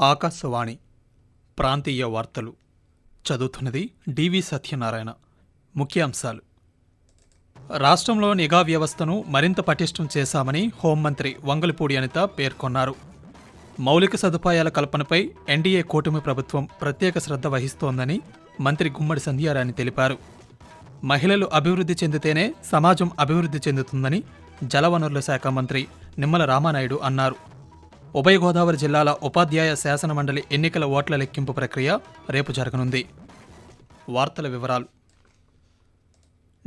ఆకాశవాణి ప్రాంతీయ వార్తలు. చదువుతున్నది డివి సత్యనారాయణ. ముఖ్యాంశాలు. రాష్ట్రంలో నిఘా వ్యవస్థను మరింత పటిష్టం చేశామని హోంమంత్రి వంగలపూడి అనిత పేర్కొన్నారు. మౌలిక సదుపాయాల కల్పనపై ఎన్డీఏ కూటమి ప్రభుత్వం ప్రత్యేక శ్రద్ధ వహిస్తోందని మంత్రి గుమ్మడి సంధ్యారాణి తెలిపారు. మహిళలు అభివృద్ధి చెందితేనే సమాజం అభివృద్ధి చెందుతుందని జలవనరుల శాఖ మంత్రి నిమ్మల రామానాయుడు అన్నారు. ఉభయ గోదావరి జిల్లాల ఉపాధ్యాయ శాసనమండలి ఎన్నికల ఓట్ల లెక్కింపు ప్రక్రియ రేపు జరగనుంది. వార్తల వివరాలు.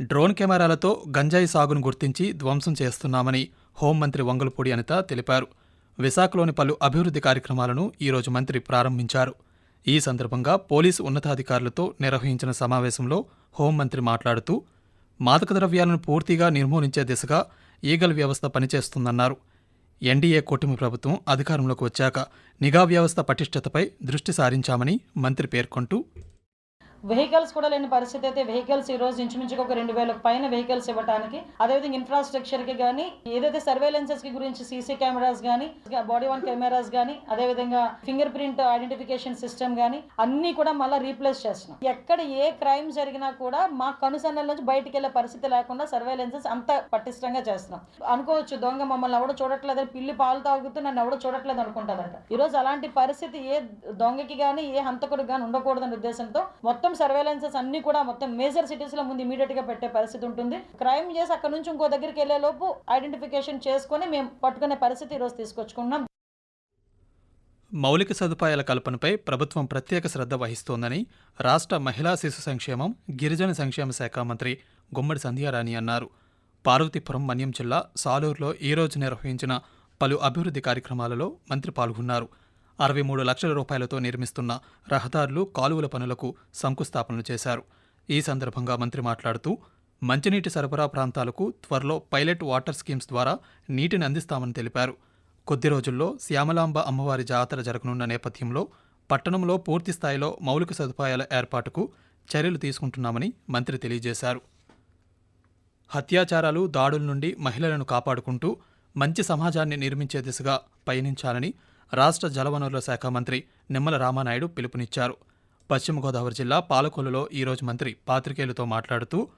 డ్రోన్ కెమెరాలతో గంజాయి సాగును గుర్తించి ధ్వంసం చేస్తున్నామని హోంమంత్రి వంగలపూడి అనిత తెలిపారు. విశాఖలోని పలు అభివృద్ధి కార్యక్రమాలను ఈరోజు మంత్రి ప్రారంభించారు. ఈ సందర్భంగా పోలీసు ఉన్నతాధికారులతో నిర్వహించిన సమావేశంలో హోంమంత్రి మాట్లాడుతూ మాదక ద్రవ్యాలను పూర్తిగా నిర్మూలించే దిశగా ఈగల్ వ్యవస్థ పనిచేస్తుందన్నారు. ఎన్డీఏ కూటమి ప్రభుత్వం అధికారంలోకి వచ్చాక నిఘా వ్యవస్థ పటిష్టతపై దృష్టి సారించామని మంత్రి పేర్కొంటూ వెహికల్స్ కూడా లేని పరిస్థితి అయితే వెహికల్స్ ఈ రోజు ఇంచుమించుకు ఒక రెండు వేలకు పైన వెహికల్స్ ఇవ్వడానికి అదేవిధంగా ఇన్ఫ్రాస్ట్రక్చర్కి కానీ ఏదైతే సర్వేలెన్సెస్కి గురించి సీసీ కెమెరాస్ కానీ బాడీ వన్ కెమెరాస్ కానీ అదేవిధంగా ఫింగర్ ప్రింట్ ఐడెంటిఫికేషన్ సిస్టమ్ కానీ అన్ని కూడా మళ్ళీ రీప్లేస్ చేస్తున్నాం. ఎక్కడ ఏ క్రైమ్ జరిగినా కూడా మా కనుసన్నల నుంచి బయటికి వెళ్ళే పరిస్థితి లేకుండా సర్వేలెన్సెస్ అంత పటిష్టంగా చేస్తున్నాం. అనుకోవచ్చు దొంగ మమ్మల్ని ఎవడో చూడట్లేదు పిల్లి పాలు తాగుతూ నన్ను ఎవడో చూడట్లేదు అనుకుంటారంట. ఈరోజు అలాంటి పరిస్థితి ఏ దొంగకి కానీ ఏ హంతకుడికి కానీ ఉండకూడదనే ఉద్దేశంతో మొత్తం సర్వేలెన్సెస్ అన్ని కూడా మొత్తం మేజర్ సిటీస్లో ముందు ఇమీడియట్గా పెట్టే పరిస్థితి ఉంటుంది. క్రైమ్ చేసి అక్కడ నుంచి ఇంకో దగ్గరికి వెళ్ళే లోపు ఐడెంటిఫికేషన్ చేసుకొని మేము పట్టుకునే పరిస్థితి ఈరోజు రోజు తీసుకొచ్చుకున్నాం. మౌలిక సదుపాయాల కల్పనపై ప్రభుత్వం ప్రత్యేక శ్రద్ధ వహిస్తోందని రాష్ట్ర మహిళా శిశు సంక్షేమం గిరిజన సంక్షేమ శాఖ మంత్రి గుమ్మడి సంధ్యారాణి అన్నారు. పార్వతీపురం మన్యం జిల్లా సాలూరులో ఈరోజు నిర్వహించిన పలు అభివృద్ధి కార్యక్రమాలలో మంత్రి పాల్గొన్నారు. అరవై మూడు లక్షల రూపాయలతో నిర్మిస్తున్న రహదారులు కాలువల పనులకు శంకుస్థాపనలు చేశారు. ఈ సందర్భంగా మంత్రి మాట్లాడుతూ మంచినీటి సరఫరా ప్రాంతాలకు త్వరలో పైలట్ వాటర్ స్కీమ్స్ ద్వారా నీటిని అందిస్తామని తెలిపారు. కొద్ది రోజుల్లో శ్యామలాంబ అమ్మవారి జాతర జరగనున్న నేపథ్యంలో పట్టణంలో పూర్తి స్థాయిలో మౌలిక సదుపాయాల ఏర్పాటుకు చర్యలు తీసుకుంటున్నామని మంత్రి తెలియజేశారు. హత్యాచారాలు దాడుల నుండి మహిళలను కాపాడుకుంటూ మంచి సమాజాన్ని నిర్మించే దిశగా పయనించాలని రాష్ట్ర జలవనరుల శాఖ మంత్రి నిమ్మల రామానాయుడు పిలుపునిచ్చారు. పశ్చిమ గోదావరి జిల్లా పాలకొల్లులో ఈరోజు మంత్రి పాత్రికేయులతో మాట్లాడుతూ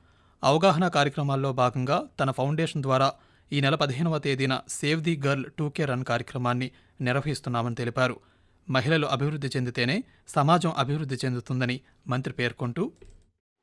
అవగాహన కార్యక్రమాల్లో భాగంగా తన ఫౌండేషన్ ద్వారా ఈ నెల పదిహేనవ తేదీన save the girl two K run కార్యక్రమాన్ని నిర్వహిస్తున్నామని తెలిపారు. మహిళలు అభివృద్ధి చెందితేనే సమాజం అభివృద్ధి చెందుతుందని మంత్రి పేర్కొంటూ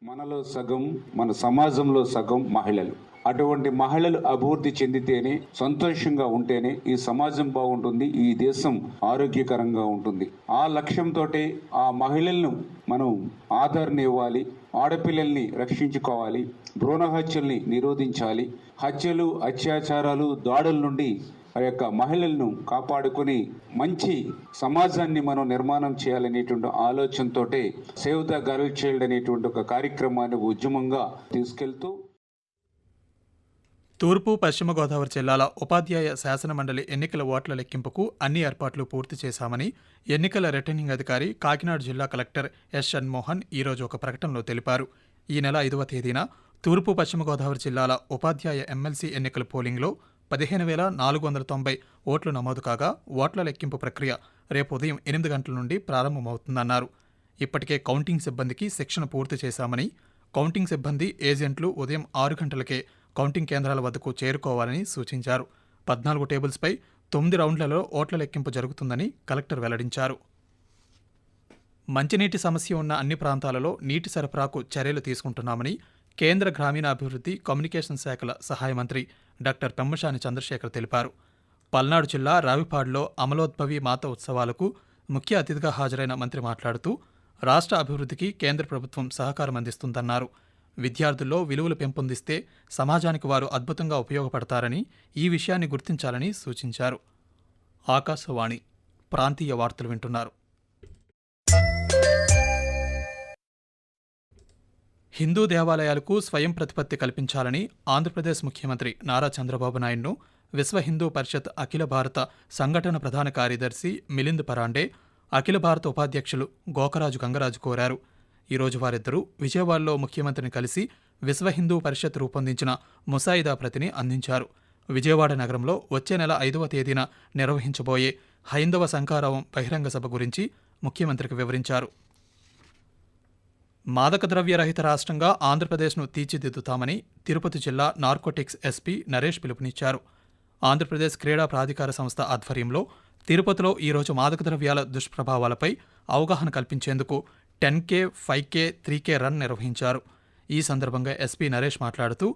మనలో సగం మన సమాజంలో సగం మహిళలు. అటువంటి మహిళలు అభివృద్ధి చెందితేనే సంతోషంగా ఉంటేనే ఈ సమాజం బాగుంటుంది ఈ దేశం ఆరోగ్యకరంగా ఉంటుంది. ఆ లక్ష్యంతో ఆ మహిళలను మనం ఆదరణ ఇవ్వాలి ఆడపిల్లల్ని రక్షించుకోవాలి భ్రూణ హత్యల్ని నిరోధించాలి. హత్యలు అత్యాచారాలు దాడుల నుండి ఆ యొక్క మహిళలను కాపాడుకొని మంచి సమాజాన్ని మనం నిర్మాణం చేయాలనేటువంటి ఆలోచనతో సేవ్ ద గర్ల్ చైల్డ్ అనేటువంటి ఒక కార్యక్రమాన్ని ఉద్యమంగా తీసుకెళ్తూ తూర్పు పశ్చిమ గోదావరి జిల్లాల ఉపాధ్యాయ శాసనమండలి ఎన్నికల ఓట్ల లెక్కింపుకు అన్ని ఏర్పాట్లు పూర్తి చేశామని ఎన్నికల రిటర్నింగ్ అధికారి కాకినాడ జిల్లా కలెక్టర్ ఎస్ షణ్మోహన్ ఈరోజు ఒక ప్రకటనలో తెలిపారు. ఈ నెల ఐదవ తేదీన తూర్పు పశ్చిమ గోదావరి జిల్లాల ఉపాధ్యాయ ఎమ్మెల్సీ ఎన్నికల పోలింగ్లో పదిహేను వేల నాలుగు వందల తొంభై ఓట్లు నమోదు కాగా ఓట్ల లెక్కింపు ప్రక్రియ రేపు ఉదయం ఎనిమిది గంటల నుండి ప్రారంభమవుతుందన్నారు. ఇప్పటికే కౌంటింగ్ సిబ్బందికి శిక్షణ పూర్తి చేశామని కౌంటింగ్ సిబ్బంది ఏజెంట్లు ఉదయం ఆరు గంటలకే కౌంటింగ్ కేంద్రాల వద్దకు చేరుకోవాలని సూచించారు. పద్నాలుగు టేబుల్స్పై తొమ్మిది రౌండ్లలో ఓట్ల లెక్కింపు జరుగుతుందని కలెక్టర్ వెల్లడించారు. మంచినీటి సమస్య ఉన్న అన్ని ప్రాంతాలలో నీటి సరఫరాకు చర్యలు తీసుకుంటున్నామని కేంద్ర గ్రామీణాభివృద్ధి కమ్యూనికేషన్ శాఖల సహాయ మంత్రి డాక్టర్ పెమ్మశాని చంద్రశేఖర్ తెలిపారు. పల్నాడు జిల్లా రావిపాడులో అమలోద్భవి మాత ఉత్సవాలకు ముఖ్య అతిథిగా హాజరైన మంత్రి మాట్లాడుతూ రాష్ట్ర అభివృద్ధికి కేంద్ర ప్రభుత్వం సహకారం అందిస్తుందన్నారు. విద్యార్థుల్లో విలువలు పెంపొందిస్తే సమాజానికి వారు అద్భుతంగా ఉపయోగపడతారని ఈ విషయాన్ని గుర్తించాలని సూచించారు. ఆకాశవాణి ప్రాంతీయ వార్తలు వింటున్నారు. హిందూ దేవాలయాలకు స్వయం ప్రతిపత్తి కల్పించాలని ఆంధ్రప్రదేశ్ ముఖ్యమంత్రి నారా చంద్రబాబు నాయుడును విశ్వ హిందూ పరిషత్ అఖిల భారత సంఘటన ప్రధాన కార్యదర్శి మిలింద్ పరాండే అఖిల భారత ఉపాధ్యక్షులు గోకరాజు గంగరాజు కోరారు. ఈరోజు వారిద్దరూ విజయవాడలో ముఖ్యమంత్రిని కలిసి విశ్వ హిందూ పరిషత్ రూపొందించిన ముసాయిదా ప్రతిని అందించారు. విజయవాడ నగరంలో వచ్చే నెల ఐదవ తేదీన నిర్వహించబోయే హైందవ సంకారావం బహిరంగ సభ గురించి ముఖ్యమంత్రికి వివరించారు. మాదకద్రవ్య రహిత రాష్ట్రంగా ఆంధ్రప్రదేశ్ను తీర్చిదిద్దుతామని తిరుపతి జిల్లా నార్కోటిక్స్ ఎస్పీ నరేష్ పిలుపునిచ్చారు. ఆంధ్రప్రదేశ్ క్రీడా ప్రాధికార సంస్థ ఆధ్వర్యంలో తిరుపతిలో ఈరోజు మాదక ద్రవ్యాల దుష్ప్రభావాలపై అవగాహన కల్పించేందుకు ten K five K three K run నిర్వహించారు. ఈ సందర్భంగా ఎస్పీ నరేష్ మాట్లాడుతూ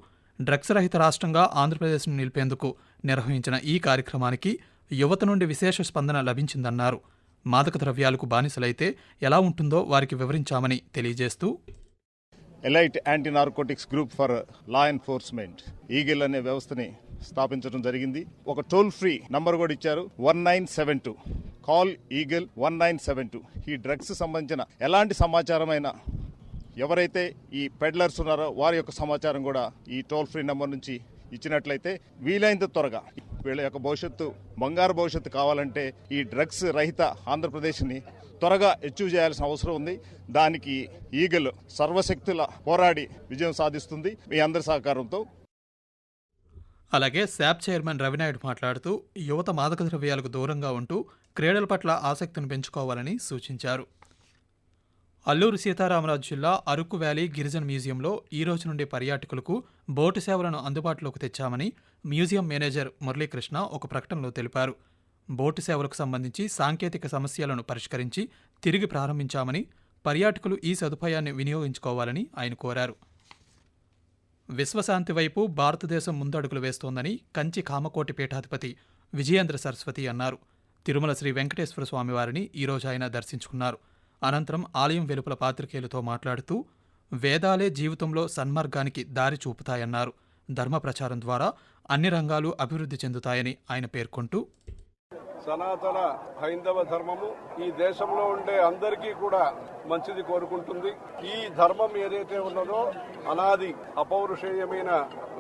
డ్రగ్స్ రహిత రాష్ట్రంగా ఆంధ్రప్రదేశ్ను నిలిపేందుకు నిర్వహించిన ఈ కార్యక్రమానికి యువత నుండి విశేష స్పందన లభించిందన్నారు. మాదక ద్రవ్యాలకు బానిసలైతే ఎలా ఉంటుందో వారికి వివరించామని తెలియజేస్తూ elite anti narcotics group for law enforcement Eagle అనే వ్యవస్థని స్థాపించడం జరిగింది. ఒక టోల్ ఫ్రీ నంబర్ కూడా ఇచ్చారు one nine seven two. Call Eagle one nine seven two. ఈ డ్రగ్స్ సంబంధించిన ఎలాంటి సమాచారమైనా ఎవరైతే ఈ పెడ్లర్స్ ఉన్నారో వారి యొక్క సమాచారం కూడా ఈ టోల్ ఫ్రీ నంబర్ నుంచి ఇచ్చినట్లయితే వీలైనంత త్వరగా వీళ్ళ యొక్క భవిష్యత్తు బంగారు భవిష్యత్తు కావాలంటే ఈ డ్రగ్స్ రహిత ఆంధ్రప్రదేశ్ని త్వరగా అచీవ్ చేయాల్సిన అవసరం ఉంది. దానికి ఈగలు సర్వశక్తుల పోరాడి విజయం సాధిస్తుంది మీ అందరి సహకారంతో. అలాగే శాప్ చైర్మన్ రవినాయుడు మాట్లాడుతూ యువత మాదక ద్రవ్యాలకు దూరంగా ఉంటూ క్రీడల పట్ల ఆసక్తిని పెంచుకోవాలని సూచించారు. అల్లూరు సీతారామరాజు జిల్లా అరకు వ్యాలీ గిరిజన మ్యూజియంలో ఈ రోజు నుండి పర్యాటకులకు బోటు సేవలను అందుబాటులోకి తెచ్చామని మ్యూజియం మేనేజర్ మురళీకృష్ణ ఒక ప్రకటనలో తెలిపారు. బోటు సేవలకు సంబంధించి సాంకేతిక సమస్యలను పరిష్కరించి తిరిగి ప్రారంభించామని పర్యాటకులు ఈ సదుపాయాన్ని వినియోగించుకోవాలని ఆయన కోరారు. విశ్వశాంతి వైపు భారతదేశం ముందడుగులు వేస్తోందని కంచి కామకోటి పీఠాధిపతి విజయేంద్ర సరస్వతి అన్నారు. తిరుమల శ్రీ వెంకటేశ్వర స్వామివారిని ఈరోజు ఆయన దర్శించుకున్నారు. అనంతరం ఆలయం వెలుపల పాత్రికేయులతో మాట్లాడుతూ వేదాలే జీవితంలో సన్మార్గానికి దారి చూపుతాయన్నారు. ధర్మ ప్రచారం ద్వారా అన్ని రంగాలు అభివృద్ధి చెందుతాయని ఆయన పేర్కొంటూ సనాతన హైందవ ధర్మము ఈ దేశంలో ఉండే అందరికీ కూడా మంచిది కోరుకుంటుంది. ఈ ధర్మం ఏదైతే ఉన్నదో అనాది అపౌరుషేయమైన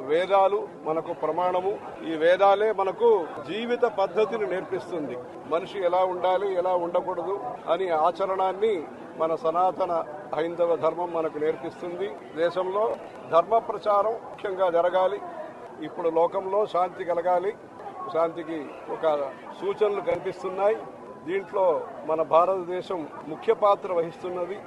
వేదాలు మనకు ప్రమాణము. ఈ వేదాలే మనకు జీవిత పద్ధతిని నేర్పిస్తుంది. మనిషి ఎలా ఉండాలి ఎలా ఉండకూడదు అని ఆచరణాన్ని మన సనాతన హైందవ ధర్మం మనకు నేర్పిస్తుంది. దేశంలో ధర్మ ప్రచారం ముఖ్యంగా జరగాలి. ఇప్పుడు లోకంలో శాంతి కలగాలి. శాంతికి ఒక సూచనలు కనిపిస్తున్నాయి. దీంట్లో మన భారతదేశం ముఖ్య పాత్ర వహిస్తున్నది.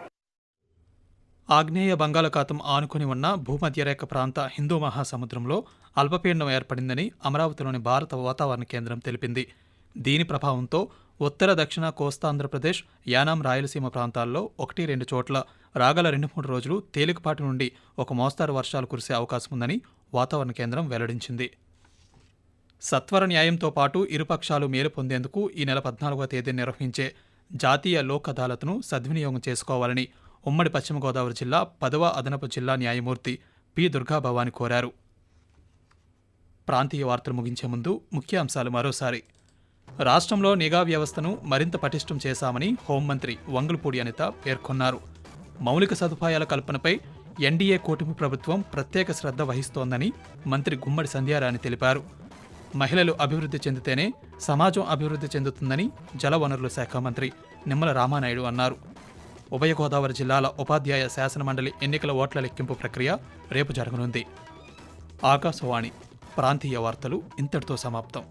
ఆగ్నేయ బంగాళాఖాతం ఆనుకుని ఉన్న భూమధ్యరేఖ ప్రాంత హిందూ మహాసముద్రంలో అల్పపీడనం ఏర్పడిందని అమరావతిలోని భారత వాతావరణ కేంద్రం తెలిపింది. దీని ప్రభావంతో ఉత్తర దక్షిణ కోస్తాంధ్రప్రదేశ్ యానాం రాయలసీమ ప్రాంతాల్లో ఒకటి రెండు చోట్ల రాగల రెండు మూడు రోజులు తేలికపాటి నుండి ఒక మోస్తారు వర్షాలు కురిసే అవకాశం ఉందని వాతావరణ కేంద్రం వెల్లడించింది. సత్వర న్యాయంతో పాటు ఇరుపక్షాలు మేలు పొందేందుకు ఈ నెల పద్నాలుగవ తేదీ నిర్వహించే జాతీయ లోక్ అదాలత్ను సద్వినియోగం చేసుకోవాలని ఉమ్మడి పశ్చిమ గోదావరి జిల్లా పదవ అదనపు జిల్లా న్యాయమూర్తి పి. దుర్గాభవాని కోరారు. ప్రాంతీయ వార్తలు ముగించే ముందు ముఖ్యాంశాలు మరోసారి. రాష్ట్రంలో నిఘా వ్యవస్థను మరింత పటిష్టం చేశామని హోంమంత్రి వంగులపూడి అనిత పేర్కొన్నారు. మౌలిక సదుపాయాల కల్పనపై ఎన్డీఏ కూటమి ప్రభుత్వం ప్రత్యేక శ్రద్ధ వహిస్తోందని మంత్రి గుమ్మడి సంధ్యారాణి తెలిపారు. మహిళలు అభివృద్ధి చెందితేనే సమాజం అభివృద్ధి చెందుతుందని జలవనరుల శాఖ మంత్రి నిమ్మల రామానాయుడు అన్నారు. ఉభయ గోదావరి జిల్లాల ఉపాధ్యాయ శాసనమండలి ఎన్నికల ఓట్ల లెక్కింపు ప్రక్రియ రేపు జరగనుంది. ఆకాశవాణి ప్రాంతీయ వార్తలు ఇంతటితో సమాప్తం.